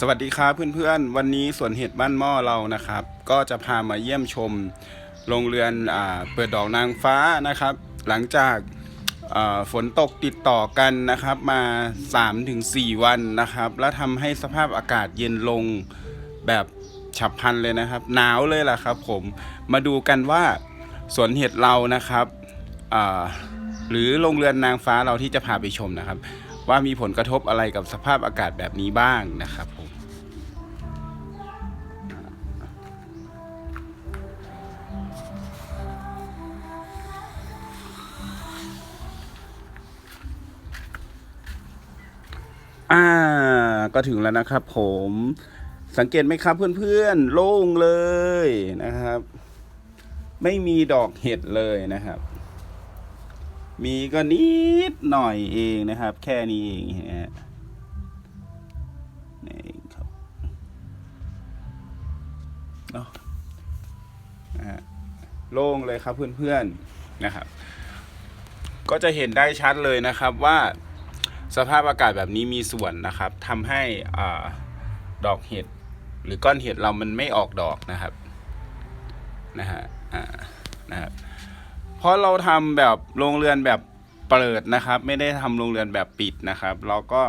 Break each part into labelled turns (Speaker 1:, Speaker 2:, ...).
Speaker 1: สวัสดีครับเพื่อนๆ วันนี้สวนเห็ดบ้านหม้อเรานะครับ ก็จะพามาเยี่ยมชมโรงเรือนอเปิดดอกนางฟ้านะครับ หลังจากฝนตกติดต่อกันนะครับมา 3-4 วันนะครับ แล้วทำให้สภาพอากาศเย็นลงแบบฉับพลันเลยนะครับ หนาวเลยล่ะครับผมมาดูกันว่าสวนเห็ดเรานะครับอ หรือโรงเรือนนางฟ้าเราที่จะพาไปชมนะครับ ว่ามีผลกระทบอะไรกับสภาพอากาศแบบนี้บ้างนะครับผมอ่าก็ถึงแล้วนะครับผมสังเกตไหมครับเพื่อนๆ โล่งเลยนะครับ ไม่มีดอกเห็ดเลยนะครับ มีก็นิดหน่อยเองนะครับ แค่นี้เองฮะนี่เองครับเนาะนะฮะโล่งเลยครับเพื่อนๆนะครับ ก็จะเห็นได้ชัดเลยนะครับว่าสภาพอากาศแบบนี้มีส่วนนะครับทำให้อดอกเห็ดหรือก้อนเห็ดเรามันไม่ออกดอกนะครับนะฮะอ่านะครับ เพราะเราทำแบบโรงเรือนแบบเปิดนะครับ ไม่ได้ทำโรงเรือนแบบปิดนะครับ เราก็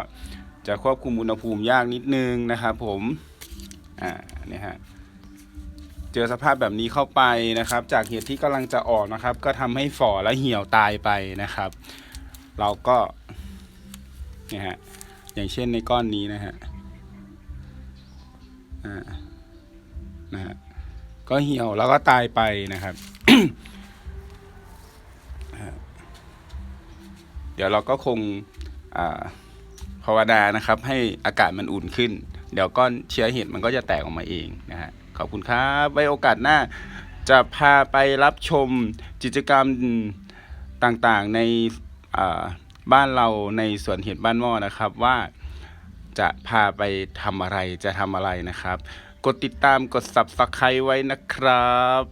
Speaker 1: จะควบคุมอุณหภูมิยากนิดนึงนะครับ ผมอ่าเนี่ยฮะเจอสภาพแบบนี้เข้าไปนะครับ จากเห็ดที่กำลังจะออกนะครับ ก็ทำให้ฝ่อและเหี่ยวตายไปนะครับ เราก็เนี่ยฮะอย่างเช่นในก้อนนี้นะฮะอ่านะฮะก็เหี่ยวแล้วก็ตายไปนะครับ เดี๋ยวเราก็คงภาวนานะครับให้อากาศมันอุ่นขึ้น เดี๋ยวก้อนเชื้อเห็ดมันก็จะแตกออกมาเองนะฮะขอบคุณครับไว้โอกาสหน้าจะพาไปรับชมกิจกรรมต่างๆในบ้านเราในสวนเห็ดบ้านหม้อนะครับว่าจะพาไปทำอะไรจะทำอะไรนะครับ กดติดตามกด subscribe ไว้นะครับ